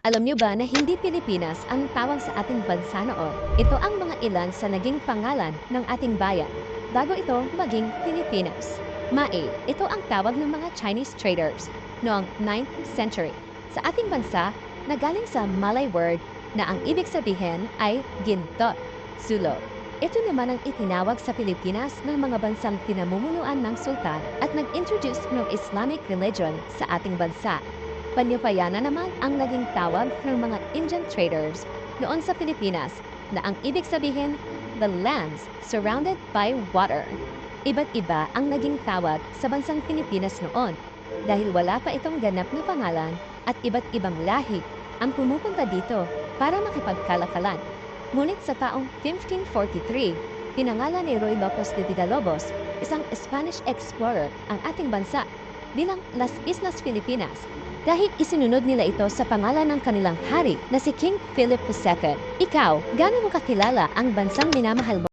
Alam niyo ba na hindi Pilipinas ang tawag sa ating bansa noon? Ito ang mga ilan sa naging pangalan ng ating bayan bago ito maging Pilipinas. Mae, ito ang tawag ng mga Chinese traders noong 9th century. Sa ating bansa, nagaling sa Malay word na ang ibig sabihin ay ginto, sulo. Ito naman ang itinawag sa Pilipinas ng mga bansang pinamumunuan ng sultan at nag-introduce ng Islamic religion sa ating bansa. Panyapayana naman ang naging tawag ng mga Indian traders noon sa Pilipinas na ang ibig sabihin, the lands surrounded by water. Iba't iba ang naging tawag sa bansang Pilipinas noon dahil wala pa itong ganap na pangalan at iba't ibang lahi ang pumupunta dito para makipagkalakalan. Ngunit sa taong 1543, pinangalan ni Roy Lopez de Villalobos, isang Spanish explorer, ang ating bansa bilang Las Islas Filipinas dahil isinunod nila ito sa pangalan ng kanilang hari na si King Philip II. Ikaw, gaano mo kakilala ang bansang minamahal mo?